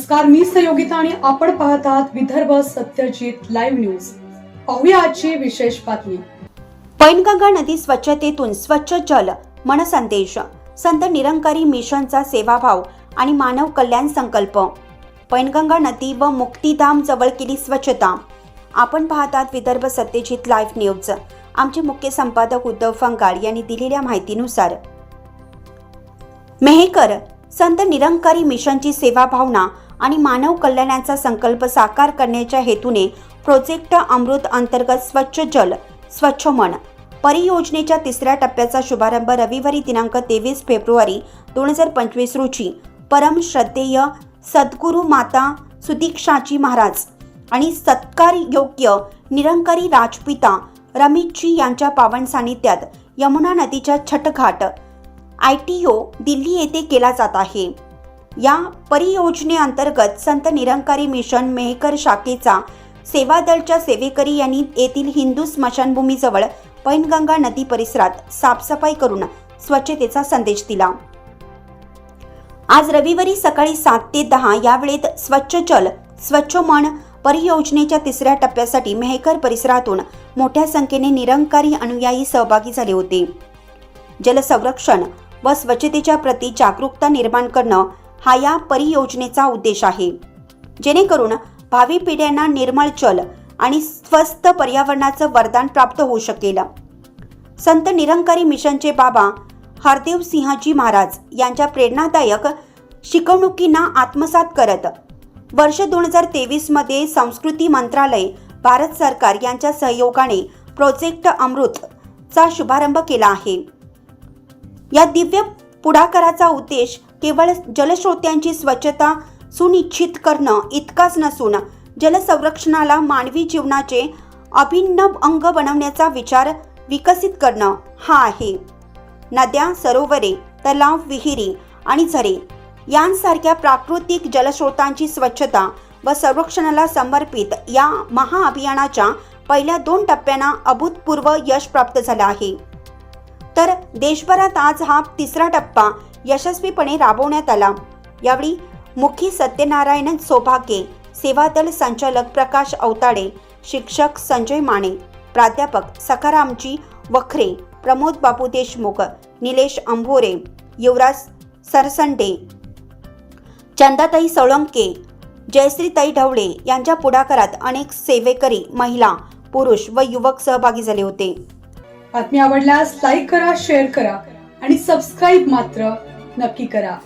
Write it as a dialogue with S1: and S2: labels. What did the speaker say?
S1: नमस्कार मी सहयोगिता आणि आपण पाहत आहात विदर्भ सत्यजित लाईव्ह न्यूज. पाहूया आजची विशेष बातमी.
S2: पैनगंगा नदी स्वच्छतेतून स्वच्छ जल मनसंदेश संत निरंकारी मिशनचा सेवाभाव आणि मानव कल्याण संकल्प. पैनगंगा नदी व मुक्तीधाम जवळ केली स्वच्छता आपण पाहतात विदर्भ सत्यजित लाईव्ह न्यूज. आमचे मुख्य संपादक उद्धव फंगाळ यांनी दिलेल्या माहितीनुसार मेहेकर संत निरंकारी मिशनची सेवा भावना आणि मानव कल्याणाचा संकल्प साकार करण्याच्या हेतूने प्रोजेक्ट अमृत अंतर्गत स्वच्छ जल स्वच्छ मन परियोजनेच्या तिसऱ्या टप्प्याचा शुभारंभ रविवारी दिनांक तेवीस फेब्रुवारी दोन हजार पंचवीस रोजी परम श्रद्धेय सद्गुरू माता सुदीक्षाची महाराज आणि सत्कार योग्य निरंकारी राजपिता रमेशजी यांच्या पावन सानिध्यात यमुना नदीच्या Chhath Ghat I T O Delhi येथे केला जात आहे. या परियोजनेअंतर्गत संत निरंकारी मिशन मेहकर शाखेचा सेवादलच्या सेवेकरी यांनी येथील हिंदू स्मशानभूमीजवळ पैनगंगा नदी परिसरात साफसफाई करून स्वच्छतेचा संदेश दिला. आज रविवारी सकाळी सात ते दहा या वेळेत स्वच्छ जल स्वच्छ मन परियोजनेच्या तिसऱ्या टप्प्यासाठी मेहकर परिसरातून मोठ्या संख्येने निरंकारी अनुयायी सहभागी झाले होते. जलसंरक्षण व स्वच्छतेच्या प्रती जागरूकता निर्माण करणं हा या परियोजनेचा उद्देश आहे. जेणेकरून भावी पिढ्यांना निर्मळ चल आणि स्वस्त पर्यावरणाचं वरदान प्राप्त होऊ शकेल. संत निरंकारी मिशनचे बाबा हरदेव सिंहजी महाराज यांच्या प्रेरणादायक शिकवणुकींना आत्मसात करत वर्ष दोन हजार तेवीसमध्ये संस्कृती मंत्रालय भारत सरकार यांच्या सहयोगाने प्रोजेक्ट अमृतचा शुभारंभ केला आहे. या दिव्य पुढाकाराचा उद्देश केवळ जलस्रोत्यांची स्वच्छता सुनिश्चित करणं इतकाच नसून जलसंरक्षणाला मानवी जीवनाचे अभिन्न अंग बनवण्याचा विचार विकसित करणं हा आहे. नद्या सरोवरे तलाव विहिरी आणि झरे यांसारख्या प्राकृतिक जलस्रोतांची स्वच्छता व संरक्षणाला समर्पित या महाअभियानाच्या पहिल्या दोन टप्प्यांना अभूतपूर्व यश प्राप्त झालं आहे. तर देशभरात आज हा तिसरा टप्पा यशस्वीपणे राबवण्यात आला. यावेळी मुखी सत्यनारायण सौभाग्ये सेवादल संचालक प्रकाश अवताडे शिक्षक संजय माने प्राध्यापक सखारामजी वखरे प्रमोद बापू देशमुख निलेश अंभोरे युवराज सरसंडे चंदाताई सोळंके जयश्रीताई ढवळे यांच्या पुढाकारात अनेक सेवेकरी महिला पुरुष व युवक सहभागी झाले होते.
S1: बातमी आवडल्यास लाईक करा शेअर करा आणि सबस्क्राईब मात्र नक्की करा.